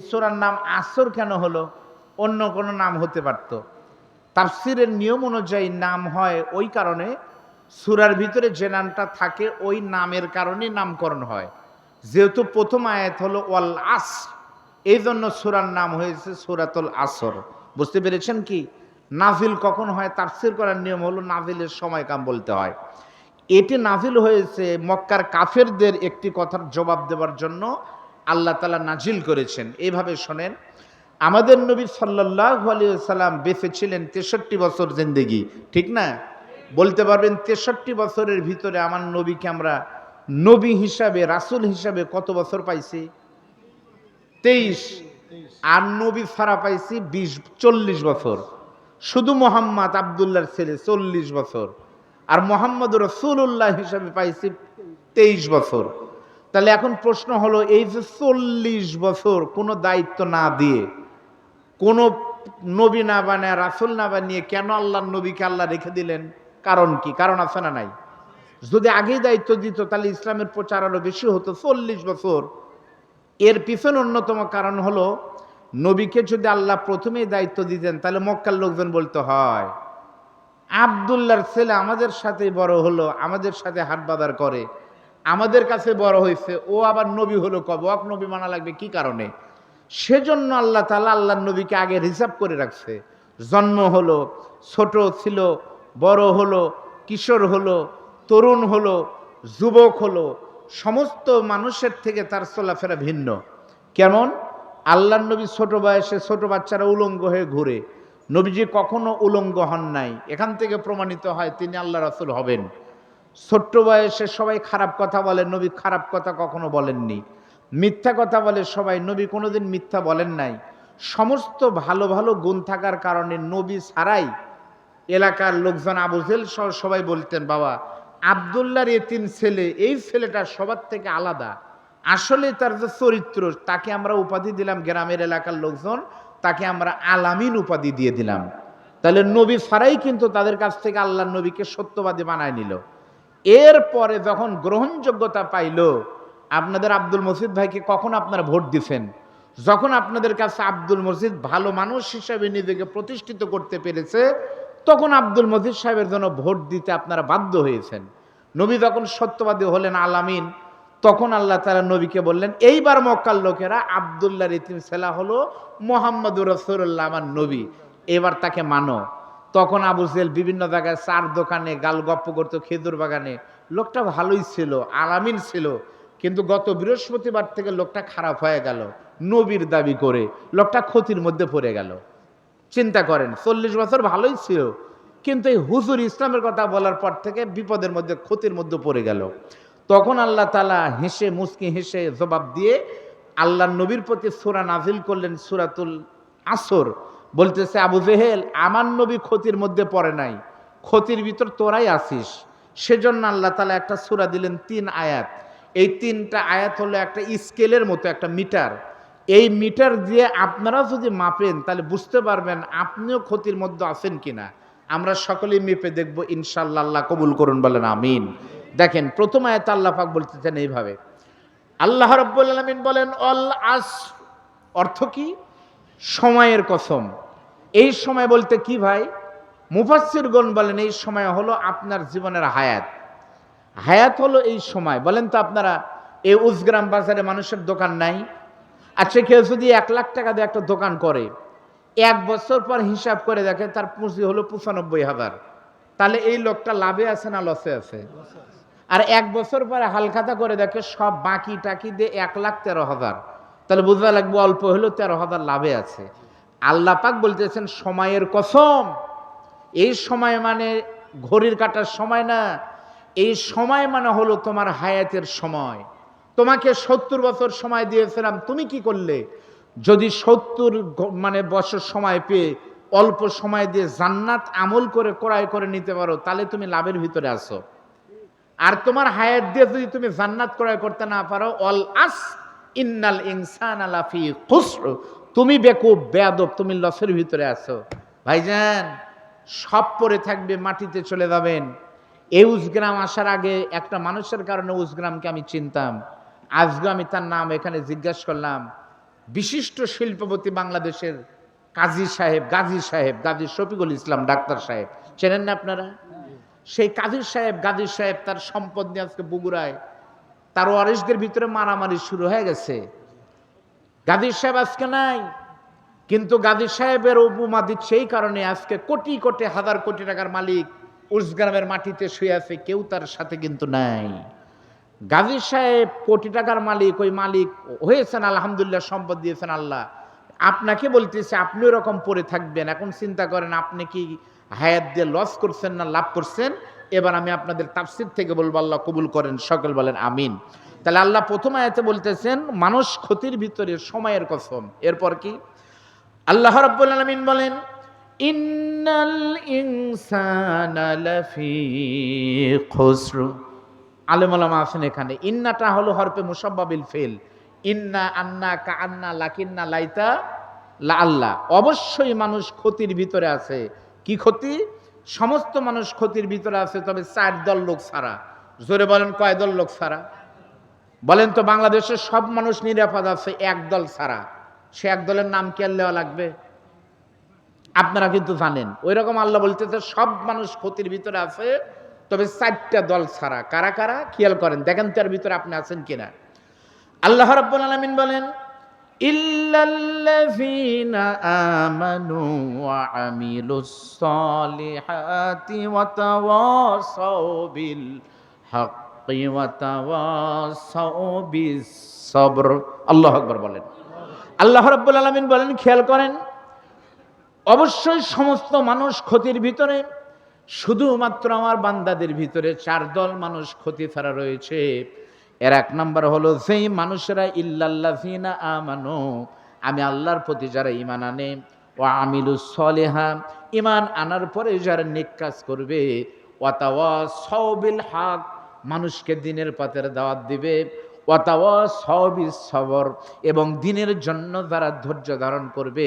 সোরার নাম আসর কেন হলো? অন্য কোনো নাম হতে পারত। তাফসিরের নিয়ম অনুযায়ী নাম হয় ওই কারণে সুরার ভিতরে যে নামটা থাকে ওই নামের কারণেই নামকরণ হয়। যেহেতু প্রথম আয়াত হলো ওয়াল আস এই জন্য সুরার নাম হয়েছে সুরাতুল আসর। বুঝতে পেরেছেন কি? নাভিল কখন হয়? তাফসির করার নিয়ম হলো নাভিলের সময় কাম বলতে হয়। এটি নাজিল হয়েছে মক্কার কাফেরদের একটি কথার জবাব দেওয়ার জন্য আল্লাহ তালা নাজিল করেছেন। এইভাবে শোনেন, আমাদের নবী সাল্লাহ সাল্লাম বেঁচে ছিলেন তেষট্টি বছর জিন্দেগি, ঠিক না? বলতে পারবেন তেষট্টি বছরের ভিতরে আমার নবীকে আমরা নবী হিসাবে, রাসূল হিসাবে কত বছর পাইছি? তেইশ। আর নবী ছাড়া পাইছি বিশ, চল্লিশ বছর। শুধু মোহাম্মদ আবদুল্লাহর ছেলে চল্লিশ বছর। আর মোহাম্মদ রসুল্লাহ হিসাবে পাইছি তেইশ বছর। তাহলে এখন প্রশ্ন হলো, এই যে চল্লিশ বছর কোনো দায়িত্ব না দিয়ে, কোনো নবী না বানায়, রাসুল না বানিয়ে কেন আল্লাহ নবীকে আল্লাহ রেখে দিলেন? কারণ কি? কারণ আছে না নাই? যদি আগেই দায়িত্ব দিত, তাহলে ইসলামের প্রচার আরও বেশি হতো চল্লিশ বছর। এর পিছনে অন্যতম কারণ হলো, নবীকে যদি আল্লাহ প্রথমেই দায়িত্ব দিতেন, তাহলে মক্কার লোকজন বলতে, হয় আবদুল্লার ছেলে আমাদের সাথে বড় হলো, আমাদের সাথে হাট বাজার করে। আমাদের কাছে বড় হয়েছে, ও আবার নবী হলো কবে? অক নবী মানা লাগবে কি কারণে? সেজন্য আল্লাহ তালা আল্লাহ নবীকে আগে রিজার্ভ করে রাখছে। জন্ম হলো, ছোট ছিল, বড় হলো, কিশোর হলো, তরুণ হলো, যুবক হলো, সমস্ত মানুষের থেকে তার চলাফেরা ভিন্ন। কেমন? আল্লাহ নবী ছোট বয়সে ছোট বাচ্চারা উলঙ্গ হয়ে ঘুরে। নবীজি কখনো উলঙ্গ হন নাই। এখান থেকে প্রমাণিত হয় তিনি আল্লাহ রাসুল হবেন। ছোট্ট বয়সে সবাই খারাপ কথা বলে, নবী খারাপ কথা কখনো বলেননি। মিথ্যা কথা বলে সবাই, নবী কোনোদিন মিথ্যা বলেন নাই। সমস্ত ভালো ভালো গুণ থাকার কারণে নবী ছাড়াই এলাকার লোকজন আবুজেল সহ সবাই বলতেন, বাবা, আবদুল্লাহর এ তিন ছেলে, এই ছেলেটা সবার থেকে আলাদা। আসলে তার যে চরিত্র, তাকে আমরা উপাধি দিলাম গ্রামের এলাকার লোকজন, তাকে আমরা আলামিন উপাধি দিয়ে দিলাম। তাহলে নবী ছাড়াই কিন্তু তাদের কাছ থেকে আল্লাহ নবীকে সত্যবাদী বানায় নিল। এরপরে যখন গ্রহণযোগ্যতা পাইল, আপনাদের আব্দুল মসিদ ভাইকে কখন আপনারা ভোট দিছেন? যখন আপনাদের কাছে আব্দুল মসজিদ ভালো মানুষ হিসাবে নিজেকে প্রতিষ্ঠিত করতে পেরেছে, তখন আব্দুল মজিদ সাহেবের জন্য ভোট দিতে আপনারা বাধ্য হয়েছেন। নবী যখন সত্যবাদী হলেন আলামিন, তখন আল্লাহ তালা নবীকে বললেন, এইবার মক্কার লোকেরা আবদুল্লাহ রিতিম সেলা হলো মোহাম্মদুর রসুল্লাহ আমার নবী। এবার তাকে মানো। তখন আবু জেল বিভিন্ন জায়গায় চার দোকানে গাল গপ্প করতো, খেজুর বাগানে। লোকটা ভালোই ছিল, আলামিন ছিল, কিন্তু গত বৃহস্পতিবার থেকে লোকটা খারাপ হয়ে গেল, নবীর দাবি করে। লোকটা ক্ষতির মধ্যে পড়ে গেল। চিন্তা করেন, চল্লিশ বছর ভালোই ছিল, কিন্তু এই হুজুর ইসলামের কথা বলার পর থেকে বিপদের মধ্যে, ক্ষতির মধ্যে পড়ে গেল। তখন আল্লাহ তালা হেসে মুসকি হেসে জবাব দিয়ে আল্লাহ নবীর প্রতি সুরা নাজিল করলেন, সুরাতুল আসর। বলতেছে, আবু জেহেল, আমার নবী ক্ষতির মধ্যে পড়ে নাই। ক্ষতির ভিতর তোরাই আসিস সেজন্য আল্লাহ তালা একটা সুরা দিলেন, তিন আয়াত। এই তিনটা আয়াত হলো একটা স্কেলের মতো, একটা মিটার। এই মিটার দিয়ে আপনারা যদি মাপেন, তাহলে বুঝতে পারবেন আপনিও ক্ষতির মধ্যে আছেন কিনা। আমরা সকলেই মেপে দেখব ইনশাল্লাহ আল্লাহ কবুল করুন বলেন, আমিন। দেখেন, প্রথম আয়াত আল্লাহ পাক বলতেছেন এইভাবে। আল্লাহ রব্বুল আলমিন বলেন, অল আস অর্থ কি? সময়ের কসম। এই সময় বলতে কি ভাই? মুফাসিরগণ বলেন এই সময় হলো আপনার জীবনের হায়াত। হায়াত হলো এই সময়। বলেন তো আপনারা এই উজগ্রাম বাজারে মানুষের দোকান নাই? আচ্ছা কেউ যদি এক লাখ টাকা দিয়ে একটা দোকান করে, এক বছর পর হিসাব করে দেখে তার পুঁজি হলো পঁচানব্বই হাজার। তাহলে এই লোকটা লাভে আছে না লসে আছে? আর এক বছর পরে হালখাতা করে দেখে সব বাকি টাকি দিয়ে এক লাখ তেরো হাজার। তাহলে বুঝতে লাগবে অল্প হলেও তেরো হাজার লাভে আছে। আল্লাহ পাক বলতেছেন, সময়ের কসম। এই সময় মানে ঘড়ির কাটার সময় না। এই সময় মানে হলো তোমার হায়াতের সময়। তোমাকে সত্তর বছর সময় দিয়েছিলাম, তুমি কি করলে? যদি সত্তর মানে বছর সময় পেয়ে অল্প সময় দিয়ে জান্নাত আমল করে, ক্রয় করে নিতে পারো, তাহলে তুমি লাভের ভিতরে আসো আর তোমার হায়াত দিয়ে যদি তুমি জান্নাত ক্রয় করতে না পারো অল আস ইন্নাল ইনসান আলাফি খুসর। তুমি বেকুব, বেয়াদব, তুমি লসের ভিতরে আছো। ভাইজান, সব পরে থাকবে, মাটিতে চলে যাবেন। এই উজগ্রাম আসার আগে একটা মানুষের কারণে উজগ্রামকে আমি চিনতাম। আজকে আমি তার নাম এখানে জিজ্ঞাসা করলাম, বিশিষ্ট শিল্পপতি বাংলাদেশের কাজী সাহেব, গাজী সাহেব, গাজী শফিকুল ইসলাম, ডাক্তার সাহেব। চেনেন না আপনারা? সেই কাজী সাহেব, গাজী সাহেব তার সম্পদ নিয়ে আজকে বগুড়ায় তার ওয়ারিসদের ভিতরে মারামারি শুরু হয়ে গেছে। গাজী সাহেব আজকে নাই, কিন্তু গাজী সাহেবের উপমা দিচ্ছে এই কারণে আজকে কোটি কোটি, হাজার কোটি টাকার মালিক উর্সগ্রামের মাটিতে শুয়ে আছে, কেউ তার সাথে কিন্তু নাই। গাজী সাহেব কোটি টাকার মালিক, ওই মালিক হয়েছেন, আলহামদুলিল্লাহ সম্পদ দিয়েছেন আল্লাহ। আপনাকে বলতেছে, আপনি ওরকম পড়ে থাকবেন, এখন চিন্তা করেন আপনি কি হায়াত দিয়ে লস করছেন না লাভ করছেন? এবার আমি আপনাদের তাফসির থেকে বলব, আল্লাহ কবুল করেন, সকল বলেন আমিন। তাহলে আল্লাহ প্রথম আয়াতে বলতেছেন, মানুষ ক্ষতির ভিতরে সময়ের কসম। এরপর কি? আল্লাহ রাব্বুল আলামিন বলেন, ইন্নাল ইনসানা লাফি খুসর। আলেম আলামা আছেন এখানে, ইন্নাটা হলো হরফে মুসাব্বাবিল ফেল। ইন্না আন্না কা আন্না লাকিন্না লাইতা লা আল্লাহ অবশ্যই মানুষ ক্ষতির ভিতরে আছে। কি ক্ষতি? সমস্ত মানুষ ক্ষতির ভিতরে আছে, তবে চার দল লোক ছাড়া। জোরে বলেন, কয় দল লোক ছাড়া? বলেন তো, বাংলাদেশের সব মানুষ নিরাপদ আছে, এক দল ছাড়া। সে এক দলের নাম কি দেওয়া লাগবে? আপনারা কিন্তু জানেন। ওই রকম আল্লাহ বলতেছে, সব মানুষ ক্ষতির ভিতরে আছে, তবে চারটা দল ছাড়া। কারা কারা? খেয়াল করেন, দেখেন তার ভিতরে আপনি আছেন কিনা। আল্লাহ রাব্বুল আলামিন বলেন সলিহাতি ওয়া তাওয়াসাউ বিল হাক্কি ওয়া তাওয়াসাউ বিস সবর আল্লাহু আকবার বলেন। আল্লাহ রাব্বুল আলামিন বলেন, খেয়াল করেন, অবশ্যই সমস্ত মানুষ ক্ষতির ভিতরে, শুধুমাত্র আমার বান্দাদের ভিতরে চার দল মানুষ ক্ষতি ছাড়া রয়েছে। এর এক নম্বর হলো, সেই মানুষেরা, ইল্লাল্লাযিনা আমানু আমি আল্লাহর প্রতি যারা ঈমান আনে ও আমিলু সলেহা ইমান আনার পরে যারা নেক কাজ করবে ওয়াতাওয়া সবিল হাক মানুষকে দিনের পথের দাওয়াত দিবে ওয়াতাওয়া সবিস সবর এবং দিনের জন্য যারা ধৈর্য ধারণ করবে,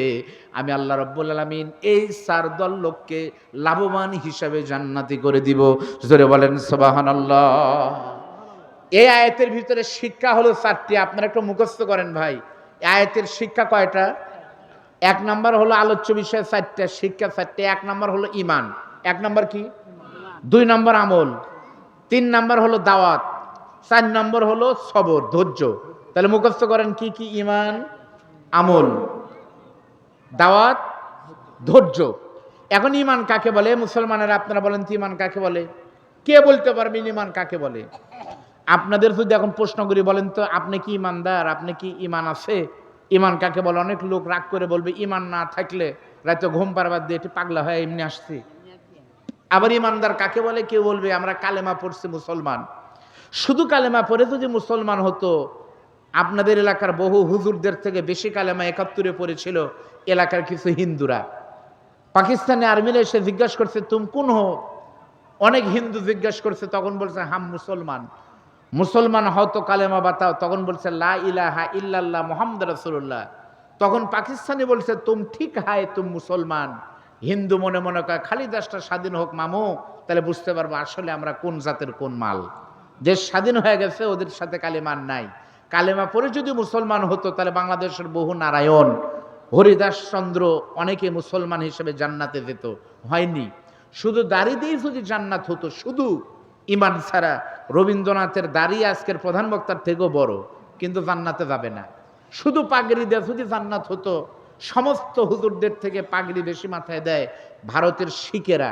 আমি আল্লাহ রব্বুল আলমিন এই চার দল লোককে লাভবান হিসাবে জান্নাতি করে দিব। জোরে বলেন সবাহান আল্লাহ এই আয়াতের ভিতরে শিক্ষা হলো, চারটি। আপনারা একটু মুখস্থ করেন ভাই। আয়াতের শিক্ষা কয়টা? এক নাম্বার হলো আলোচ্য বিষয় চারটা, শিক্ষা চারটে। এক নাম্বার হলো ইমান। এক নাম্বার কি? দুই নম্বর আমল। তিন নাম্বার হলো দাওয়াত। চার নম্বর হলো সবর, ধৈর্য। তাহলে মুখস্থ করেন কি কি? ইমান, আমল। দাওয়াত, ধৈর্য। এখন ইমান কাকে বলে? মুসলমানেরা আপনারা বলেন তো ইমান কাকে বলে? কে বলতে পারবেন ইমান কাকে বলে? আপনাদের যদি এখন প্রশ্ন করি, বলেন তো, আপনি কি ইমানদার? আপনি কি ইমান আছে? ইমান কাকে বলে? অনেক লোক রাগ করে বলবে ইমান না থাকলে রাতে ঘুম পারবার দিয়ে একটু পাগলা হয়ে এমনি আসছি। আবার ইমানদার কাকে বলে? কেউ বলবে, আমরা কালেমা পড়ছি মুসলমান। শুধু কালেমা পড়ে যদি মুসলমান হতো, আপনাদের এলাকার বহু হুজুরদের থেকে বেশি কালেমা একাত্তরে পড়েছিল এলাকার কিছু হিন্দুরা। পাকিস্তানে আর্মিরা এসে জিজ্ঞাসা করছে, তুম কোন? হো অনেক হিন্দু জিজ্ঞাসা করছে, তখন বলছে, হাম মুসলমান। মুসলমান হতো কালেমা বাতাও। তখন বলছে, লা ইলাহা ইল্লাল্লাহ মোহাম্মদ রসুল্লাহ তখন পাকিস্তানি বলছে, তুম ঠিক হায়, তুম মুসলমান। হিন্দু মনে মনে কয়, খালি দেশটা স্বাধীন হোক মামু, তাহলে বুঝতে পারব আসলে আমরা কোন জাতের কোন মাল। দেশ স্বাধীন হয়ে গেছে, ওদের সাথে কালেমান নাই। কালেমা পরে যদি মুসলমান হতো, তাহলে বাংলাদেশের বহু নারায়ণ, হরিদাস চন্দ্র অনেকে মুসলমান হিসেবে জান্নাতে যেত। হয়নি। শুধু দাড়ি দিয়ে যদি জান্নাত হতো, শুধু ইমান ছাড়া রবীন্দ্রনাথের দাড়ি আজকের প্রধান বক্তার থেকেও বড়, কিন্তু জান্নাতে যাবে না। শুধু পাগড়ি দেয় যদি জান্নাত হতো, সমস্ত হুজুরদের থেকে পাগড়ি বেশি মাথায় দেয় ভারতের শিখেরা।